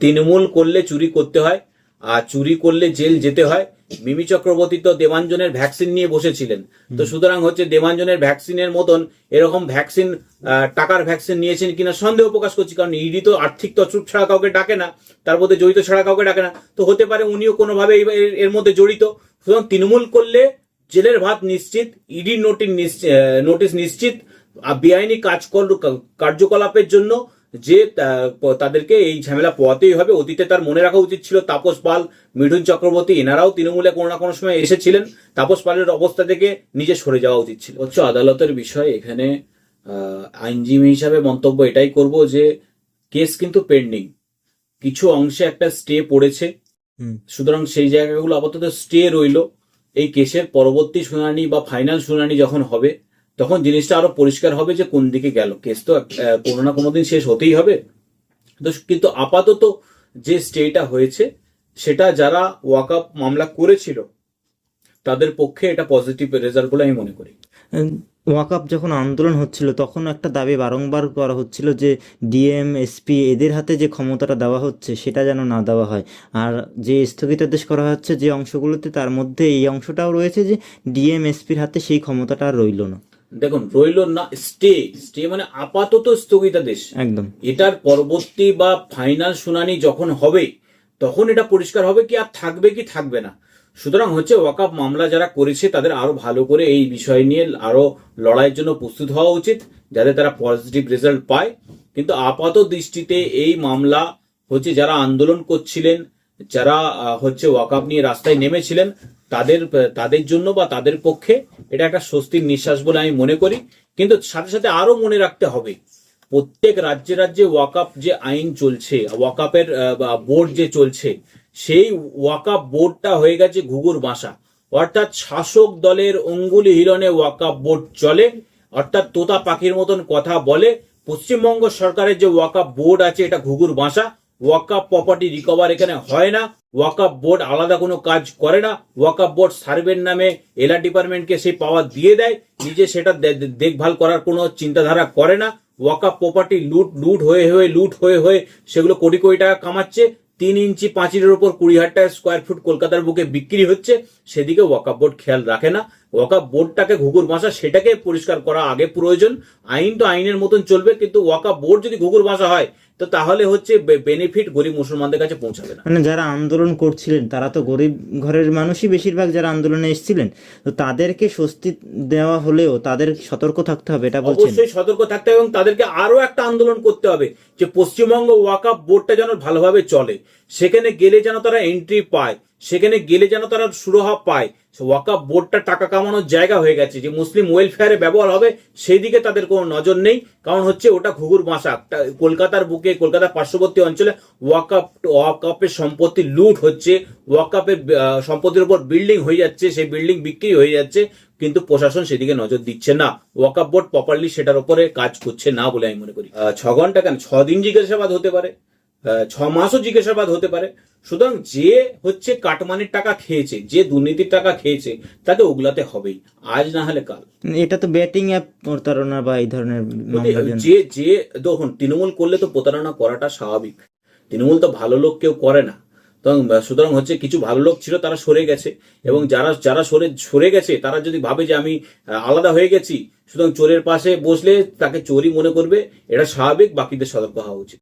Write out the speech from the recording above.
তৃণমূল করলে চুরি করতে হয় আর চুরি করলে জেল যেতে হয়। মিমি চক্রবর্তী তো দেবাঞ্জনের ভ্যাকসিন নিয়ে বসেছিলেন। তো সুতরাং হচ্ছে দেবাঞ্জনের ভ্যাকসিনের মতন এরকম ভ্যাকসিন টাকার ভ্যাকসিন নিয়েছেন কিনা সন্দেহ প্রকাশ করছি কারণ ইডি তো আর্থিক তছরূপ ছাড়া কাউকে ডাকে না তার মধ্যে জড়িত ছাড়া কাউকে ডাকে না। তো হতে পারে উনিও কোনোভাবে এর- মধ্যে জড়িত। সুতরাং তৃণমূল করলে জেলের ভাত নিশ্চিত ইডি নোটিশ নোটিশ নিশ্চিত আর বেআইনি কাজ কার্যকলাপের জন্য যে তা- তাদেরকে এই ঝামেলা পোয়াতেই হবে। অতীতে তার মনে রাখা উচিত ছিল তাপস পাল মিঠুন চক্রবর্তী এনারাও তৃণমূলে কোনো না কোনো সময় এসেছিলেন। তাপস পালের অবস্থা থেকে নিজে সরে যাওয়া উচিত ছিল। উচ্চ আদালতের বিষয় এখানে আহ, আইনজীবী হিসাবে মন্তব্য এটাই করব যে কেস কিন্তু পেন্ডিং। কিছু অংশে একটা স্টে পড়েছে। হুম। সুতরাং সেই জায়গাগুলো আপাতত স্টে রইল। এই কেসের পরবর্তী শুনানি বা ফাইনাল শুনানি যখন হবে তখন জিনিসটা আরও পরিষ্কার হবে যে কোন দিকে গেল। কেস তো কোনো না কোনো দিন শেষ হতেই হবে। তো কিন্তু আপাতত যে স্টেটা হয়েছে, সেটা যারা ওয়াকআপ মামলা করেছিল, তাদের পক্ষে এটা পজিটিভ রেজাল্ট বলে আমি মনে করি। ওয়াকআপ যখন আন্দোলন হচ্ছিল, তখন একটা দাবি বারংবার করা হচ্ছিল যে ডিএম এসপি এদের হাতে যে ক্ষমতাটা দেওয়া হচ্ছে, সেটা যেন না দেওয়া হয়। আর যে স্থগিতাদেশ করা হচ্ছে যে অংশগুলোতে, তার মধ্যে এই অংশটাও রয়েছে যে ডিএম এসপির হাতে সেই ক্ষমতাটা আর রইল না। দেখুন রইল না স্টে স্টে মানে আপাতত স্থগিতাদেশ একদম। এটার পরবর্তী বা ফাইনাল শুনানি যখন হবে তখন এটা পরিষ্কার হবে কি আর থাকবে কি থাকবে না। সুতরাং হচ্ছে ওয়াকাপ মামলা যারা করেছে তাদের আরও ভালো করে এই বিষয় নিয়ে আরও লড়াইয়ের জন্য প্রস্তুত হওয়া উচিত যাতে তারা পজিটিভ রেজাল্ট পায়। কিন্তু আপাত দৃষ্টিতে এই মামলা হচ্ছে যারা আন্দোলন করছিলেন যারা হচ্ছে ওয়াকাপ নিয়ে রাস্তায় নেমেছিলেন তাদের তাদের জন্য বা তাদের পক্ষে এটা একটা স্বস্তির নিঃশ্বাস বলে আমি মনে করি। কিন্তু সাথে সাথে আরও মনে রাখতে হবে, প্রত্যেক রাজ্যে রাজ্যে ওয়াকাপ যে আইন চলছে ওয়াকাপের বোর্ড যে চলছে, সেই ওয়াকাপ বোর্ডটা হয়ে গেছে ঘুঘুর বাসা। অর্থাৎ শাসক দলের অঙ্গুলি হিলনে ওয়াকাপ বোর্ড চলে, অর্থাৎ তোতা পাখির মতন কথা বলে, পশ্চিমবঙ্গ সরকারের যে ওয়াকাপ বোর্ড আছে, এটা ঘুঘুর বাসা ওয়াকাপ প্রপার্টি রিকভার এখানে হয় না। ওয়াকাপ বোর্ড আলাদা কোনো কাজ করে না। ওয়াকাপ বোর্ড সার্ভের নামে এলা ডিপার্টমেন্টকে সেই পাওয়ার দিয়ে দেয়। নিজে সেটা দেখভাল করার কোনো চিন্তাধারা করে না। ওয়াকাপ প্রপার্টি লুট লুট হয়ে হয়ে লুট হয়ে হয়ে সেগুলো কোটি কোটি টাকা কামাচ্ছে। তিন ইঞ্চি পাঁচিলের উপর কুড়ি হাজার টাকা স্কোয়ার ফুট কলকাতার বুকে বিক্রি হচ্ছে। সেদিকে ওয়াকাপ বোর্ড খেয়াল রাখে না। ওয়াকাপ বোর্ডটাকে ঘুঘুর বাসা সেটাকে পরিষ্কার করা আগে প্রয়োজন। আইন তো আইনের মতন চলবে কিন্তু ওয়াকাপ বোর্ড যদি ঘুঘুর বাসা হয় তো তাহলে হচ্ছে বেনিফিট গরিব মুসলমানদের কাছে পৌঁছাবে না। মানে যারা আন্দোলন করছিলেন তারা তো গরিব ঘরের মানুষই বেশিরভাগ যারা আন্দোলনে এসেছিলেন। তো তাদেরকে স্বস্তি দেওয়া হলেও তাদের সতর্ক থাকতে হবে এটা বলছেন। অবশ্যই সতর্ক থাকতে হবে এবং তাদেরকে আরও একটা আন্দোলন করতে হবে যে পশ্চিমবঙ্গ ওয়াকাপ বোর্ডটা যেন ভালোভাবে চলে। সেখানে গেলে যেন তারা এন্ট্রি পায়। সেখানে গেলে যেন তারা সুরাহা পায়। ওয়াকাপ বোর্ডটা টাকা কামানোর জায়গা হয়ে গেছে। যে মুসলিম ওয়েলফেয়ারে ব্যবহার হবে সেই দিকে তাদের কোনো নজর নেই। কারণ হচ্ছে ওটা ঘুঘুর বাসা। কলকাতার বুকে, কলকাতার পার্শ্ববর্তী অঞ্চলে ওয়াকাপ ওয়াকাপের সম্পত্তি লুট হচ্ছে। ওয়াকাপের সম্পত্তির উপর বিল্ডিং হয়ে যাচ্ছে। সেই বিল্ডিং বিক্রি হয়ে যাচ্ছে। কিন্তু প্রশাসন সেদিকে নজর দিচ্ছে না। ওয়াকাপ বোর্ড প্রপারলি সেটার উপরে কাজ করছে না বলে আমি মনে করি। ছ ঘণ্টা কেন? ছ দিন জিজ্ঞাসাবাদ হতে পারে। ছ মাসও জিজ্ঞাসাবাদ হতে পারে। সুতরাং যে হচ্ছে কাটমানির টাকা খেয়েছে যে দুর্নীতির টাকা খেয়েছে তাকে উগলাতে হবেই। আজ না হলে কাল। এটা তো ব্যাটিং অ্যাপ প্রতারণা বা এই ধরনের যে যে দেখুন তৃণমূল করলে তো প্রতারণা করাটা স্বাভাবিক। তৃণমূল তো ভালো লোক কেউ করে না। সুতরাং হচ্ছে কিছু ভালো লোক ছিল তারা সরে গেছে। এবং যারা যারা সরে সরে গেছে তারা যদি ভাবে যে আমি আলাদা হয়ে গেছি সুতরাং চোরের পাশে বসলে তাকে চোরই মনে করবে এটা স্বাভাবিক বাকিদের সতর্ক হওয়া উচিত।